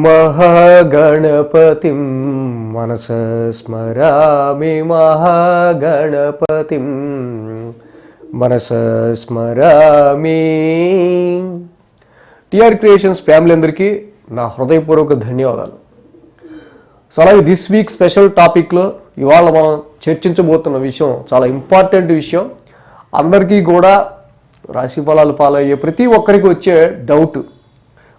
మహాగణపతిం మనస స్మరామి మహాగణపతిం మనస స్మరామి. టిఆర్ క్రియేషన్స్ ఫ్యామిలీ అందరికీ నా హృదయపూర్వక ధన్యవాదాలు. సో అలాగే దిస్ వీక్ స్పెషల్ టాపిక్లో ఇవాళ మనం చర్చించబోతున్న విషయం చాలా ఇంపార్టెంట్ విషయం. అందరికీ కూడా రాశి ఫలాలు ఫాలో అయ్యే ప్రతి ఒక్కరికి వచ్చే డౌట్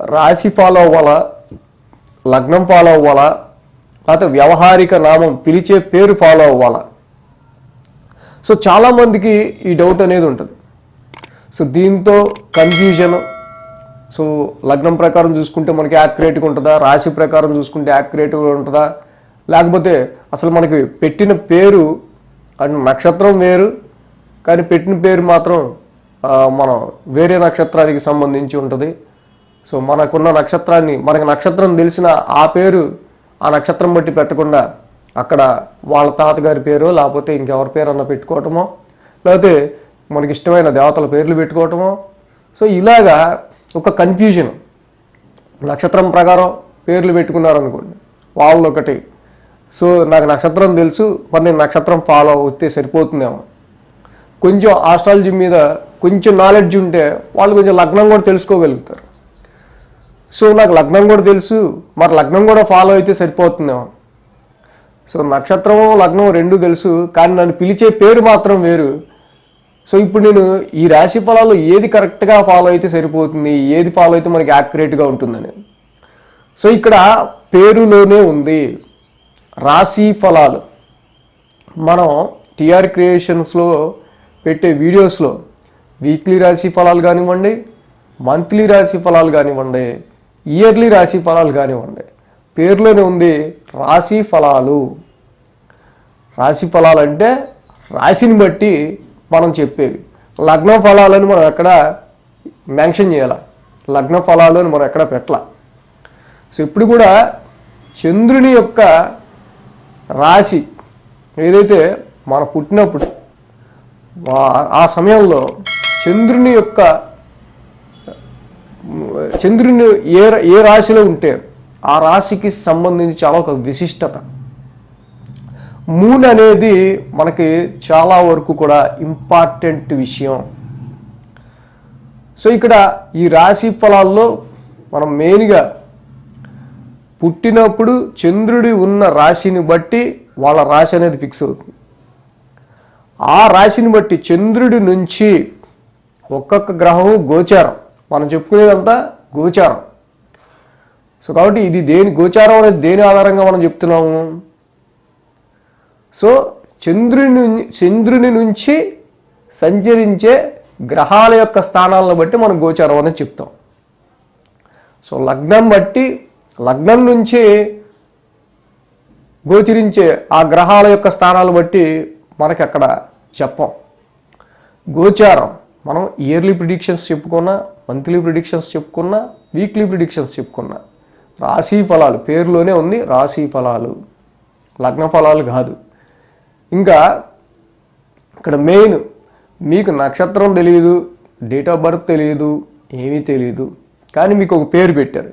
రాశి ఫాలో అవ్వాలా లగ్నం ఫాలో అవ్వాలా? లేకపోతే వ్యవహారిక నామం పిలిచే పేరు ఫాలో అవ్వాలా? సో చాలామందికి ఈ డౌట్ అనేది ఉంటుంది. సో దీంతో కన్ఫ్యూజన్ సో లగ్నం ప్రకారం చూసుకుంటే మనకి యాక్యురేట్గా ఉంటుందా? రాశి ప్రకారం చూసుకుంటే యాక్యురేట్గా ఉంటుందా? లేకపోతే అసలు మనకి పెట్టిన పేరు అండ్ నక్షత్రం వేరు కానీ పెట్టిన పేరు మాత్రం మనం వేరే నక్షత్రానికి సంబంధించి ఉంటుంది. సో మనకున్న నక్షత్రాన్ని మనకు నక్షత్రం తెలిసిన ఆ పేరు ఆ నక్షత్రం బట్టి పెట్టకుండా అక్కడ వాళ్ళ తాతగారి పేరు లేకపోతే ఇంకెవరి పేరు అన్న పెట్టుకోవటమో లేకపోతే మనకి ఇష్టమైన దేవతల పేర్లు పెట్టుకోవటమో సో ఇలాగా ఒక కన్ఫ్యూజన్ నక్షత్రం ప్రకారం పేర్లు పెట్టుకున్నారనుకోండి వాళ్ళు ఒకటి. సో నాకు నక్షత్రం తెలుసు మరి నేను నక్షత్రం ఫాలో అవుతే సరిపోతుందేమో. కొంచెం ఆస్ట్రాలజీ మీద కొంచెం నాలెడ్జ్ ఉంటే వాళ్ళు కొంచెం లగ్నం కూడా తెలుసుకోగలుగుతారు. సో నాకు లగ్నం కూడా తెలుసు. మరి లగ్నం కూడా ఫాలో అయితే సరిపోతుందేమో. సో నక్షత్రం లగ్నం రెండు తెలుసు. కానీ నన్ను పిలిచే పేరు మాత్రం వేరు. సో ఇప్పుడు నేను ఈ రాశి ఫలాల్లో ఏది కరెక్ట్గా ఫాలో అయితే సరిపోతుంది? ఏది ఫాలో అయితే మనకి యాక్యురేట్గా ఉంటుందని. సో ఇక్కడ పేరులోనే ఉంది రాశి ఫలాలు. మనం టిఆర్ క్రియేషన్స్లో పెట్టే వీడియోస్లో వీక్లీ రాశి ఫలాలు కానివ్వండి మంత్లీ రాశి ఫలాలు కానివ్వండి ఇయర్లీ రాశి ఫలాలు కానివ్వండి. పేర్లోనే ఉంది రాశి ఫలాలు. రాశి ఫలాలు అంటే రాశిని బట్టి మనం చెప్పేవి. లగ్న ఫలాలని మనం ఎక్కడ మెన్షన్ చేయాల? లగ్న ఫలాలు అని మనం ఎక్కడ పెట్టాల? సో ఇప్పుడు కూడా చంద్రుని యొక్క రాశి ఏదైతే మన పుట్టినప్పుడు ఆ సమయంలో చంద్రుని యొక్క చంద్రుని ఏ ఏ రాశిలో ఉంటే ఆ రాశికి సంబంధించి చాలా ఒక విశిష్టత. మూన్ అనేది మనకి చాలా వరకు కూడా ఇంపార్టెంట్ విషయం. సో ఇక్కడ ఈ రాశి ఫలాల్లో మనం మెయిన్గా పుట్టినప్పుడు చంద్రుడి ఉన్న రాశిని బట్టి వాళ్ళ రాశి అనేది ఫిక్స్ అవుతుంది. ఆ రాశిని బట్టి చంద్రుడి నుంచి ఒక్కొక్క గ్రహం గోచారం. మనం చెప్పుకునేదంతా గోచారం. సో కాబట్టి ఇది దేని గోచారం అనేది దేని ఆధారంగా మనం చెప్తున్నాము? సో చంద్రుని చంద్రుని నుంచి సంచరించే గ్రహాల యొక్క స్థానాలను బట్టి మనం గోచారం అనేది చెప్తాం. సో లగ్నం బట్టి లగ్నం నుంచి గోచరించే ఆ గ్రహాల యొక్క స్థానాలు బట్టి మనకి అక్కడ చెప్పం. గోచారం. మనం ఇయర్లీ ప్రిడిక్షన్స్ చెప్పుకున్నా మంత్లీ ప్రిడిక్షన్స్ చెప్పుకున్నా వీక్లీ ప్రిడిక్షన్స్ చెప్పుకున్నా రాశి ఫలాలు పేరులోనే ఉంది రాశి ఫలాలు. లగ్న ఫలాలు కాదు. ఇంకా ఇక్కడ మెయిన్ మీకు నక్షత్రం తెలియదు డేట్ ఆఫ్ బర్త్ తెలియదు ఏమీ తెలియదు కానీ మీకు ఒక పేరు పెట్టారు.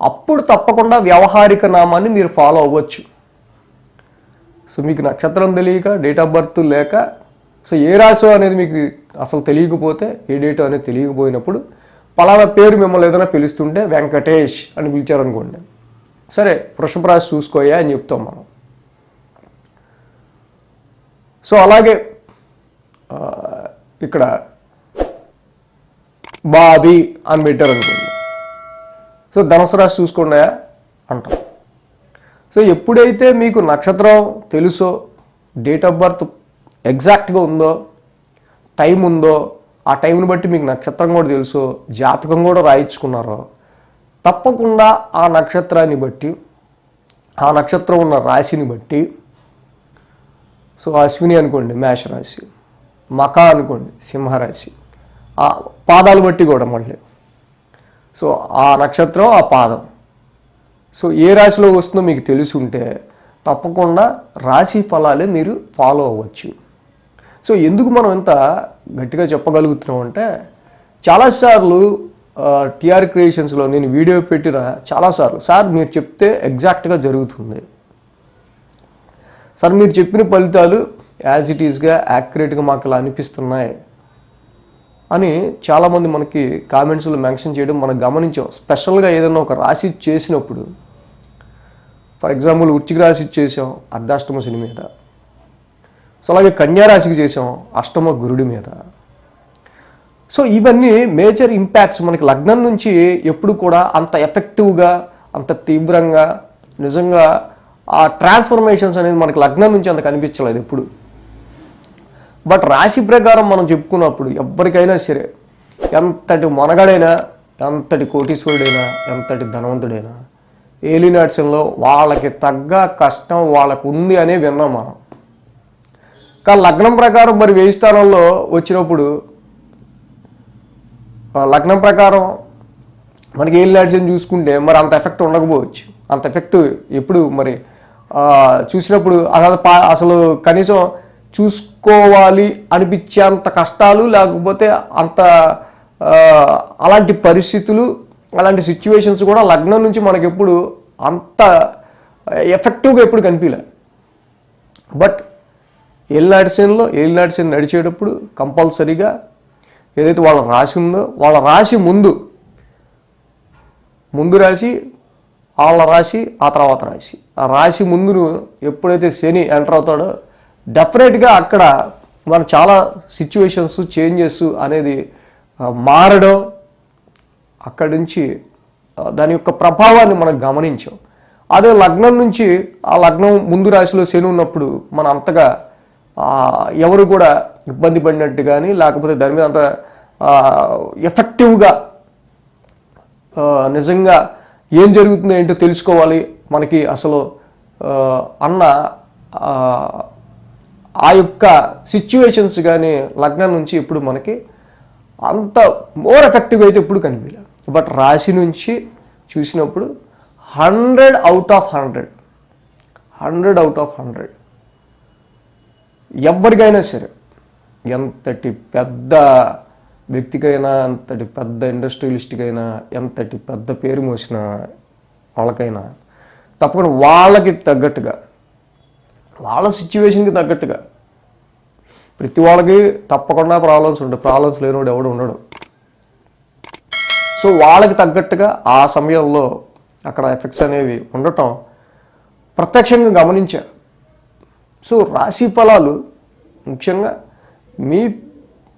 అప్పుడు తప్పకుండా వ్యవహారిక నామాన్ని మీరు ఫాలో అవ్వచ్చు. సో మీకు నక్షత్రం తెలియక డేట్ ఆఫ్ బర్త్ లేక సో ఏ రాశి అనేది మీకు అసలు తెలియకపోతే ఏ డేట్ అనేది తెలియకపోయినప్పుడు పలానా పేరు మిమ్మల్ని ఏదైనా పిలుస్తుంటే వెంకటేష్ అని పిలిచారనుకోండి. సరే వృషభ రాశి చూసుకోయా అని చెప్తాం మనం. సో అలాగే ఇక్కడ బాబీ అని పెట్టారనుకోండి. సో ధనుసు రాశి చూసుకోండి అంటాం. సో ఎప్పుడైతే మీకు నక్షత్రం తెలుసో డేట్ ఆఫ్ బర్త్ ఎగ్జాక్ట్గా ఉందో టైం ఉందో ఆ టైంని బట్టి మీకు నక్షత్రం కూడా తెలుసు జాతకం కూడా రాయించుకున్నారో. తప్పకుండా ఆ నక్షత్రాన్ని బట్టి ఆ నక్షత్రం ఉన్న రాశిని బట్టి సో అశ్విని అనుకోండి మేషరాశి మక అనుకోండి సింహరాశి ఆ పాదాలు బట్టి కూడా మళ్ళీ. సో ఆ నక్షత్రం ఆ పాదం. సో ఏ రాశిలో వస్తుందో మీకు తెలిసి ఉంటే తప్పకుండా రాశి ఫలాలే మీరు ఫాలో అవ్వచ్చు. సో ఎందుకు మనం ఇంత గట్టిగా చెప్పగలుగుతున్నాం అంటే చాలాసార్లు టిఆర్ క్రియేషన్స్లో నేను వీడియో పెట్టిన చాలాసార్లు సార్ మీరు చెప్తే ఎగ్జాక్ట్గా జరుగుతుంది. సార్ మీరు చెప్పిన ఫలితాలు యాజ్ ఇట్ ఈస్గా యాక్యురేట్గా మాకు ఇలా అనిపిస్తున్నాయి అని చాలామంది మనకి కామెంట్స్లో మెన్షన్ చేయడం మనం గమనించాం. స్పెషల్గా ఏదైనా ఒక రాశి చేసినప్పుడు ఫర్ ఎగ్జాంపుల్ వృచ్చిక రాశి చేసాం అర్ధాష్టమ శని మీద. సో అలాగే కన్యారాశికి చేసాం అష్టమ గురుడి మీద. సో ఇవన్నీ మేజర్ ఇంపాక్ట్స్ మనకి లగ్నం నుంచి ఎప్పుడు కూడా అంత ఎఫెక్టివ్గా అంత తీవ్రంగా నిజంగా ఆ ట్రాన్స్ఫర్మేషన్స్ అనేది మనకి లగ్నం నుంచి అంత కనిపించలేదు ఎప్పుడు. బట్ రాశి ప్రకారం మనం చెప్పుకున్నప్పుడు ఎవరికైనా సరే ఎంతటి మొనగడైనా ఎంతటి కోటీశ్వరుడైనా ఎంతటి ధనవంతుడైనా ఏలినాట్సంలో వాళ్ళకి తగ్గ కష్టం వాళ్ళకు ఉంది అనే విన్నాం మనం. కానీ లగ్నం ప్రకారం మరి వేయి స్థానంలో వచ్చినప్పుడు లగ్నం ప్రకారం మనకి ఏం లాడ్జని చూసుకుంటే మరి అంత ఎఫెక్ట్ ఉండకపోవచ్చు. అంత ఎఫెక్ట్ ఎప్పుడు మరి చూసినప్పుడు అసలు అసలు కనీసం చూసుకోవాలి అనిపించే అంత కష్టాలు లేకపోతే అంత అలాంటి పరిస్థితులు అలాంటి సిచ్యువేషన్స్ కూడా లగ్నం నుంచి మనకి ఎప్పుడు అంత ఎఫెక్టివ్గా ఎప్పుడు కనిపించలే. బట్ ఏలినాటిసేన్లో ఏలినాటిసేన్ నడిచేటప్పుడు కంపల్సరీగా ఏదైతే వాళ్ళ రాశి ఉందో వాళ్ళ రాశి ముందు ముందు రాసి వాళ్ళ రాశి ఆ తర్వాత రాశి. ఆ రాశి ముందు ఎప్పుడైతే శని ఎంటర్ అవుతాడో డెఫినెట్గా అక్కడ మన చాలా సిచ్యువేషన్స్ చేంజెస్ అనేది మారడం అక్కడి నుంచి దాని యొక్క ప్రభావాన్ని మనం గమనించాం. అదే లగ్నం నుంచి ఆ లగ్నం ముందు రాశిలో శని ఉన్నప్పుడు మనం అంతగా ఎవరు కూడా ఇబ్బంది పడినట్టు కానీ లేకపోతే దాని మీద అంత ఎఫెక్టివ్గా నిజంగా ఏం జరుగుతుందో ఏంటో తెలుసుకోవాలి మనకి అసలు అన్న ఆ, ఆ యొక్క సిచ్యువేషన్స్ కానీ లగ్నం నుంచి ఇప్పుడు మనకి అంత మోర్ ఎఫెక్టివ్గా అయితే ఎప్పుడు కనిపించలేదు. బట్ రాశి నుంచి చూసినప్పుడు hundred out of hundred hundred out of hundred ఎవరికైనా సరే ఎంతటి పెద్ద వ్యక్తికైనా ఎంతటి పెద్ద ఇండస్ట్రియలిస్ట్కైనా ఎంతటి పెద్ద పేరు మోసిన వాళ్ళకైనా తప్పకుండా వాళ్ళకి తగ్గట్టుగా వాళ్ళ సిచ్యువేషన్కి తగ్గట్టుగా ప్రతి వాళ్ళకి తప్పకుండా ప్రాబ్లమ్స్ ఉంటాయి ప్రాబ్లమ్స్ లేనివాడు ఎవడు ఉండడు. సో వాళ్ళకి తగ్గట్టుగా ఆ సమయంలో అక్కడ ఎఫెక్ట్స్ అనేవి ఉండటం ప్రత్యక్షంగా గమనించారు సో రాశి ఫలాలు ముఖ్యంగా మీ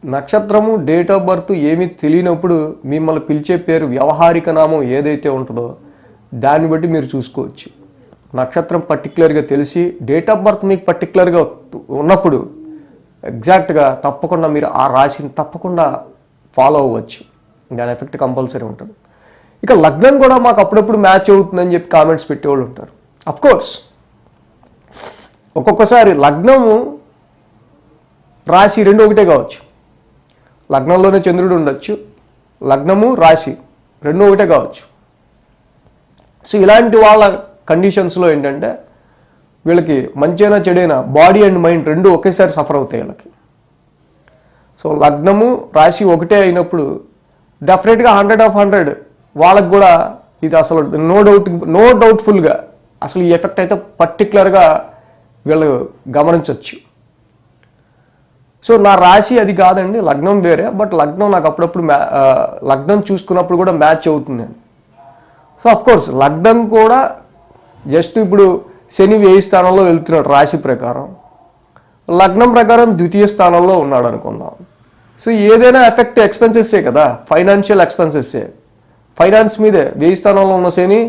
నక్షత్రము డేట్ ఆఫ్ బర్త్ ఏమీ తెలియనప్పుడు మిమ్మల్ని పిలిచే పేరు వ్యవహారిక నామం ఏదైతే ఉంటుందో దాన్ని బట్టి మీరు చూసుకోవచ్చు. నక్షత్రం పర్టికులర్గా తెలిసి డేట్ ఆఫ్ బర్త్ మీకు పర్టికులర్గా ఉన్నప్పుడు ఎగ్జాక్ట్గా తప్పకుండా మీరు ఆ రాశిని తప్పకుండా ఫాలో అవ్వచ్చు. దాని ఎఫెక్ట్ కంపల్సరీ ఉంటుంది. ఇక లగ్నం కూడా మాకు అప్పుడప్పుడు మ్యాచ్ అవుతుందని చెప్పి కామెంట్స్ పెట్టేవాళ్ళు ఉంటారు. అఫ్కోర్స్ ఒక్కొక్కసారి లగ్నము రాశి రెండు ఒకటే కావచ్చు. లగ్నంలోనే చంద్రుడు ఉండొచ్చు. లగ్నము రాశి రెండు ఒకటే కావచ్చు. సో ఇలాంటి వాళ్ళ కండిషన్స్లో ఏంటంటే వీళ్ళకి మంచైనా చెడైనా బాడీ అండ్ మైండ్ రెండు ఒకేసారి సఫర్ అవుతాయి వీళ్ళకి. సో లగ్నము రాశి ఒకటే అయినప్పుడు డెఫినెట్గా హండ్రెడ్ ఆఫ్ హండ్రెడ్ వాళ్ళకు కూడా ఇది అసలు నో డౌట్ నో డౌట్ఫుల్గా అసలు ఈ ఎఫెక్ట్ అయితే పర్టికులర్గా వీళ్ళు గమనించవచ్చు సో నా రాశి అది కాదండి లగ్నం వేరే బట్ లగ్నం నాకు అప్పుడప్పుడు మ్యా లగ్నం చూసుకున్నప్పుడు కూడా మ్యాచ్ అవుతుంది. సో అఫ్ కోర్స్ లగ్నం కూడా జస్ట్ ఇప్పుడు శని వేయి స్థానంలో వెళ్తున్నాడు రాశి ప్రకారం. లగ్నం ప్రకారం ద్వితీయ స్థానంలో ఉన్నాడు అనుకుందాం. సో ఏదైనా ఎఫెక్ట్ ఎక్స్పెన్సెస్సే కదా ఫైనాన్షియల్ ఎక్స్పెన్సెస్సే. ఫైనాన్స్ మీదే వేయి స్థానంలో ఉన్న శని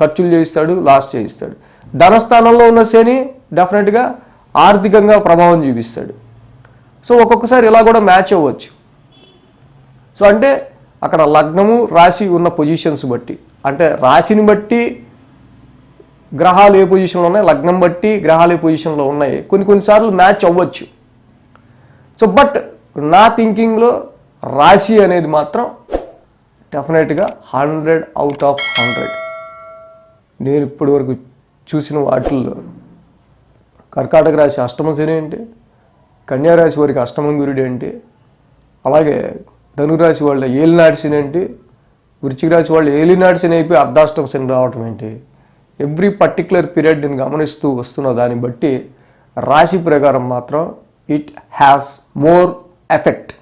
ఖర్చులు చేయిస్తాడు లాస్ చేయిస్తాడు. ధనస్థానంలో ఉన్న శని డెఫినెట్గా ఆర్థికంగా ప్రభావం చూపిస్తాడు. సో ఒక్కొక్కసారి ఇలా కూడా మ్యాచ్ అవ్వచ్చు. సో అంటే అక్కడ లగ్నము రాశి ఉన్న పొజిషన్స్ బట్టి అంటే రాశిని బట్టి గ్రహాలు ఏ పొజిషన్లో ఉన్నాయి లగ్నం బట్టి గ్రహాలు ఏ పొజిషన్లో ఉన్నాయి కొన్ని కొన్నిసార్లు మ్యాచ్ అవ్వచ్చు. సో బట్ నా థింకింగ్లో రాశి అనేది మాత్రం డెఫినెట్గా హండ్రెడ్ అవుట్ ఆఫ్ హండ్రెడ్. నేను ఇప్పటివరకు చూసిన వాటిల్లో కర్కాటక రాశి అష్టమ శని ఏంటి కన్యారాశి వారికి అష్టమం గురుడు ఏంటి అలాగే ధనురాశి వాళ్ళ ఏలినాటి శని ఏంటి వృచ్చిక రాశి వాళ్ళు ఏలినాడు శని అయిపోయి అర్ధాష్టమ శని రావటం ఏంటి ఎవ్రీ పర్టికులర్ పీరియడ్ నేను గమనిస్తూ వస్తున్న దాన్ని బట్టి రాశి ప్రకారం మాత్రం it has more effect.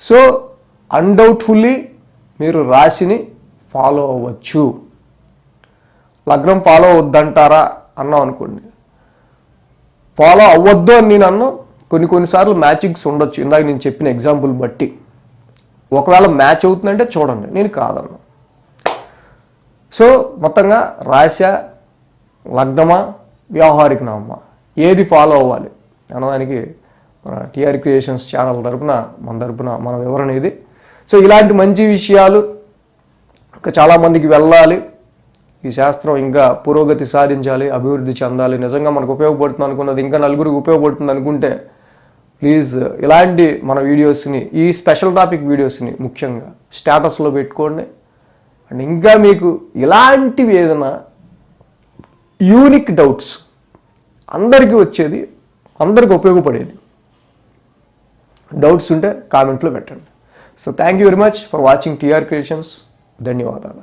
So undoubtedly మీరు రాశిని ఫాలో అవ్వచ్చు. లగ్నం ఫాలో అవద్దంటారా అన్నాం అనుకోండి. ఫాలో అవ్వద్దు అని నేను అన్నా. కొన్ని కొన్నిసార్లు మ్యాచింగ్స్ ఉండొచ్చు. ఇందాక నేను చెప్పిన ఎగ్జాంపుల్ బట్టి. ఒకవేళ మ్యాచ్ అవుతుందంటే చూడండి. నేను కాదన్నా. సో మొత్తంగా రాశ లగ్నమా వ్యవహారిక నామా ఏది ఫాలో అవ్వాలి? అన్నదానికి మన టీఆర్ క్రియేషన్స్ ఛానల్ తరపున మన తరపున మన వివరణ ఇది. సో ఇలాంటి మంచి విషయాలు ఇంకా చాలామందికి వెళ్ళాలి. ఈ శాస్త్రం ఇంకా పురోగతి సాధించాలి అభివృద్ధి చెందాలి. నిజంగా మనకు ఉపయోగపడుతుంది అనుకున్నది ఇంకా నలుగురికి ఉపయోగపడుతుంది అనుకుంటే ప్లీజ్ ఇలాంటి మన వీడియోస్ని ఈ స్పెషల్ టాపిక్ వీడియోస్ని ముఖ్యంగా స్టేటస్లో పెట్టుకోండి. అండ్ ఇంకా మీకు ఇలాంటివి ఏదైనా యూనిక్ డౌట్స్ అందరికీ వచ్చేది అందరికి ఉపయోగపడేది డౌట్స్ ఉంటే కామెంట్లో పెట్టండి. So thank you very much for watching TR creations ధన్యవాదాలు.